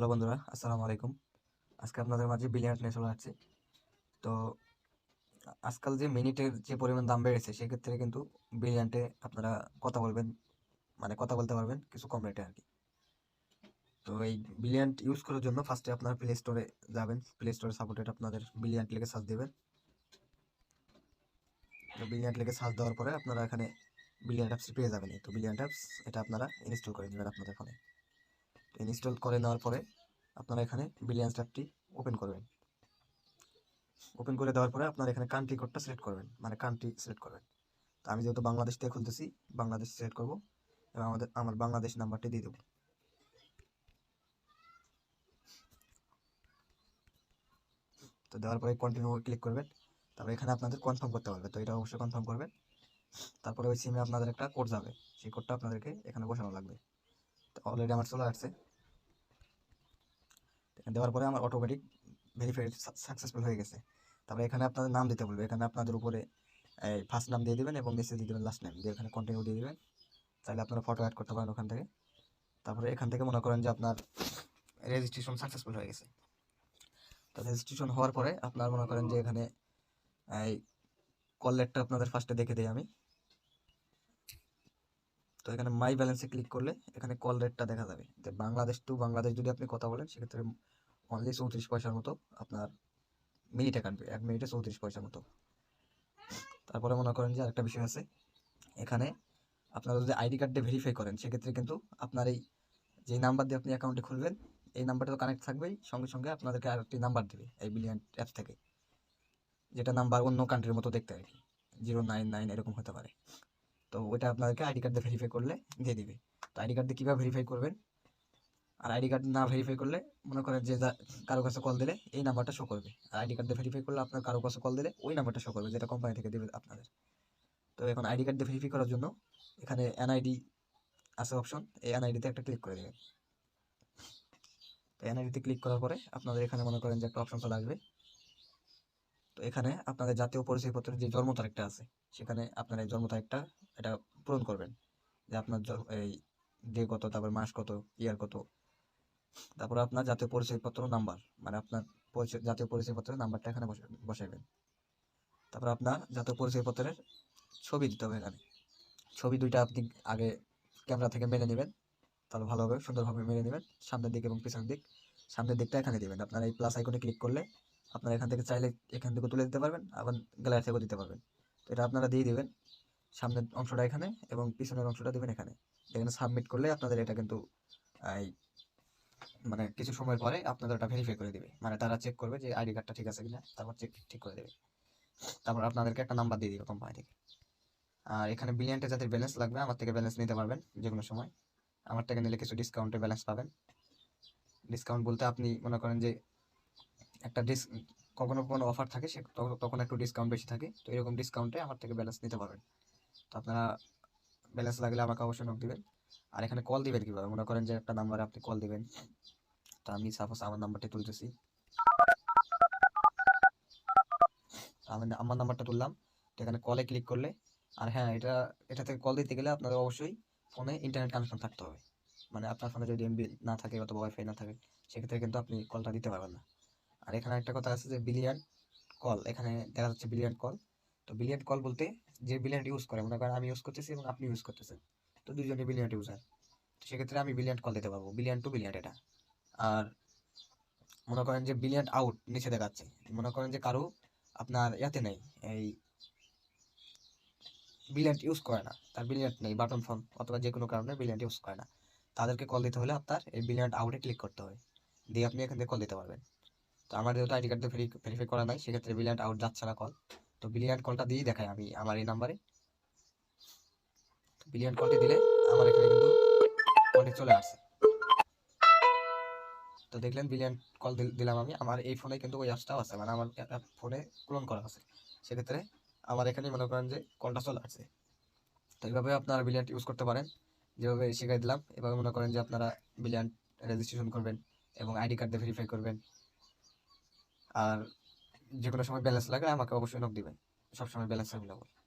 Hello বন্ধুরা, আসসালামু আলাইকুম। আজকে আপনাদের মাঝে বিলিয়ার্ড নিয়ে চলে আসছি। তো, আজকাল যে মিনিটের যে পরিমাণ দাম বেড়েছে, সেক্ষেত্রে কিন্তু বিলিয়ান্টে আপনারা কথা বলবেন মানে কথা বলতে পারবেন কিছু কম রেটে আর কি। তো এই বিলিয়ান্ট ইউজ করার জন্য ফার্স্টে আপনার প্লে স্টোরে যাবেন। প্লে স্টোরে সাপোর্টেড আপনাদের বিলিয়ান্ট লেগে সার্চ দেবেন। তো বিলিয়ান্ট লেগে সার্চ দেওয়ার পরে আপনারা এখানে বিলিয়ান্ট অ্যাপস পেয়ে যাবেন। তো বিলিয়ান্ট অ্যাপস এটা আপনারা ইনস্টল করে নেবেন আপনাদের ফোনে ইনস্টল করে নেওয়ার পরে আপনারা এখানে বিলিয়ান্স অ্যাপটি ওপেন করবেন। ওপেন করে দেওয়ার পরে আপনারা এখানে কান্ট্রি কোডটা সিলেক্ট করবেন মানে কান্ট্রি সিলেক্ট করবেন। তো আমি যেহেতু বাংলাদেশ থেকে খুলতেছি, বাংলাদেশ সিলেক্ট করব এবং আমাদের, আমার বাংলাদেশ নাম্বারটি দিয়ে দেবো। তো দেওয়ার পরে কন্টিনিউ ক্লিক করবেন, তারপরে এখানে আপনাদের কনফার্ম করতে হবে তো এটা অবশ্যই কনফার্ম করবেন। তারপরে ওই সিমে আপনাদের একটা কোড যাবে, সেই কোডটা আপনাদেরকে এখানে বসানো লাগবে। অলরেডি আমার চলে আসছে। দেওয়ার পরে আমার অটোমেটিক ভেরিফাইড সাকসেসফুল হয়ে গেছে। তারপরে এখানে আপনাদের নাম দিতে বলবে। এখানে আপনাদের উপরে, এই ফার্স্ট নাম দিয়ে দিবেন এবং নিচে দিয়ে দেবেন লাস্ট নাম দিয়ে এখানে কন্টিনিউ দিয়ে দেবেন। চাইলে আপনারা ফটো অ্যাড করতে পারেন ওখান থেকে। তারপরে এখান থেকে মনে করেন যে আপনার রেজিস্ট্রেশন সাকসেসফুল হয়ে গেছে। তো রেজিস্ট্রেশন হওয়ার পরে আপনার মনে করেন যে এখানে, এই কল লেটটা আপনাদের ফার্স্টে দেখে দিই আমি। তো এখানে মাই ব্যালেন্সে ক্লিক করলে এখানে কল রেটটা দেখা যাবে। যে বাংলাদেশ টু বাংলাদেশ যদি আপনি কথা বলেন, সেক্ষেত্রে অনলি চৌত্রিশ পয়সার মতো আপনার মিনিটে কাটবে, এক মিনিটে চৌত্রিশ পয়সার মতো। তারপরে মনে করেন যে আরেকটা বিষয় আছে, এখানে আপনারা যদি আইডি কার্ড দিয়ে ভেরিফাই করেন, সেক্ষেত্রে কিন্তু আপনার এই যে নাম্বার দিয়ে আপনি অ্যাকাউন্টে খুলবেন, এই নাম্বারটা তো কানেক্ট থাকবেই, সঙ্গে সঙ্গে আপনাদেরকে আরেকটি নাম্বার দেবে, এই বিলিয়ন অ্যাপ থেকে। যেটা নাম্বার অন্য কান্ট্রির মতো দেখতে আর কি জিরো নাইন নাইন এরকম হতে পারে। তো ওইটা আপনাদেরকে আইডি কার্ড দিয়ে ভেরিফাই করলে দিয়ে দিবে। তো আইডি কার্ড দিয়ে কীভাবে ভেরিফাই করবেন? আর আইডি কার্ড না ভেরিফাই করলে মনে করেন যে যা- কারও কাছে কল দিলে এই নাম্বারটা শো করবে। আর আইডি কার্ড দিয়ে ভেরিফাই করলে আপনার কারও কাছে কল দিলে ওই নাম্বারটা শো করবে, যেটা কোম্পানি থেকে দেবে আপনাদের। তো এখন আইডি কার্ড দিয়ে ভেরিফাই করার জন্য এখানে এনআইডি আছে অপশন এই এনআইডিতে একটা ক্লিক করে দেবেন। তো এনআইডিতে ক্লিক করার পরে আপনাদের এখানে মনে করেন যে একটা অপশন চলে আসবে তো এখানে আপনাদের জাতীয় পরিচয়পত্রের যে জন্ম তারিখটা আছে, সেখানে আপনার এই জন্ম তারিখটা এটা পূরণ করবেন। যে আপনার এই ডে কত, তারপর মাস কত, ইয়ার কত। তারপর আপনার জাতীয় পরিচয়পত্র নাম্বার মানে আপনার পরিচয়, জাতীয় পরিচয়পত্রের নাম্বারটা এখানে বসা- বসাইবেন। তারপর আপনার জাতীয় পরিচয়পত্রের ছবি দিতে হবে এখানে। ছবি দুইটা আপনি আগে ক্যামেরা থেকে মেনে নেবেন, তাহলে ভালোভাবে সুন্দরভাবে মেনে নেবেন। সামনের দিক এবং পিছনের দিক। সামনের দিকটা এখানে দিবেন। আপনার এই প্লাস আইকনে ক্লিক করলে আপনারা এখান থেকে চাইলে এখান থেকে তুলে দিতে পারবেন, আবার গ্যালারি থেকেও দিতে পারবেন। তো এটা আপনারা দিয়ে দিবেন, সামনের অংশটা এখানে এবং পিছনের অংশটা দিবেন এখানে। এখানে সাবমিট করলে আপনাদের এটা কিন্তু, এই মানে কিছু সময় পরে আপনাদের ওটা ভেরিফাই করে দেবে। মানে তারা চেক করবে যে আইডি কার্ডটা ঠিক আছে কিনা, তারপর চেক ঠিক করে দেবে। তারপর আপনাদেরকে একটা নাম্বার দিয়ে দিবে কোম্পানি থেকে। আর এখানে বিলিয়নটা যাদের ব্যালেন্স লাগবে, আমার থেকে ব্যালেন্স নিতে পারবেন যে কোনো সময়। আমার থেকে নিলে কিছু ডিসকাউন্টে ব্যালেন্স পাবেন। ডিসকাউন্ট বলতে আপনি মনে করেন যে একটা ডিস কখনো কোনো অফার থাকে, সে তখন- একটু ডিসকাউন্ট বেশি থাকে। তো এরকম ডিসকাউন্টে আমার থেকে ব্যালেন্স নিতে পারবেন। তো আপনারা ব্যালেন্স লাগলে আমাকে অবশ্যই নোট দিবেন। আর এখানে কল দিবেন কীভাবে? মনে করেন যে একটা নাম্বারে আপনি কল দিবেন। তো আমি সাপোজ আমার নাম্বারটি তুলতেছি। আমি আমার নাম্বারটা তুললাম। তো এখানে কলে ক্লিক করলে, আর হ্যাঁ এটা এটা থেকে কল দিতে গেলে আপনাদের অবশ্যই ফোনে ইন্টারনেট কানেকশন থাকতে হবে। মানে আপনার ফোনে যদি এমবি না থাকে অথবা ওয়াইফাই না থাকে, সেক্ষেত্রে কিন্তু আপনি কলটা দিতে পারবেন না। আর এখানে একটা কথা আছে যে বিলিয়ন কল এখানে দেখা যাচ্ছে বিলিয়ন কল তো বিলিয়ন কল বলতে যে বিলিয়ন ইউজ করে, মনে করেন আমি ইউজ করতেছি এবং আপনি ইউজ করতেছেন, তো দুজনে বিলিয়ন ইউজার তো সেক্ষেত্রে আমি বিলিয়ন কল দিতে পারব বিলিয়ন টু বিলিয়ন এটা। আর মনে করেন যে বিলিয়ন আউট নিচে দেখাচ্ছে, মনে করেন যে কারও আপনার ইয়াতে নেই, এই বিলিয়ন্ট ইউজ করে না, তার বিলিয়ন্ট নেই বাটন ফোন অথবা যে কোনো কারণে বিলিয়ন্ট ইউজ করে না। তাদেরকে কল দিতে হলে আপনার এই বিলিয়ন্ট আউটে ক্লিক করতে হবে দিয়ে আপনি এখান থেকে কল দিতে পারবেন। তো আমার যেহেতু আইডি কার্ড ভেরিফাই করা নাই, সেক্ষেত্রে বিলিয়ন্ট আউট যাচ্ছে না কল তো বিলিয়ন্ট কলটা দিয়েই দেখাই আমি আমার এই নাম্বারে বিলিয়ন্ট কলটি দিলে আমার এখানে কিন্তু কলটি চলে আসছে তো দেখলেন বিলিয়ন কল দিলাম আমি। আমার এই ফোনে কিন্তু ওই অ্যাপসটাও আছে মানে আমার ফোনে ক্লোন করা আছে। সেক্ষেত্রে আমার এখানে মনে করেন যে কলটা চলে আসছে তো এইভাবে আপনারা বিলিয়ান্ট ইউজ করতে পারেন। যেভাবে শিখাই দিলাম, এভাবে মনে করেন যে আপনারা বিলিয়ান্ট রেজিস্ট্রেশন করবেন এবং আইডি কার্ড দিয়ে ভেরিফাই করবেন। আর যে কোনো সময় ব্যালেন্স লাগলে আমাকে অবশ্যই নক দিবেন। সবসময় ব্যালেন্স আমি অ্যাভেলেবল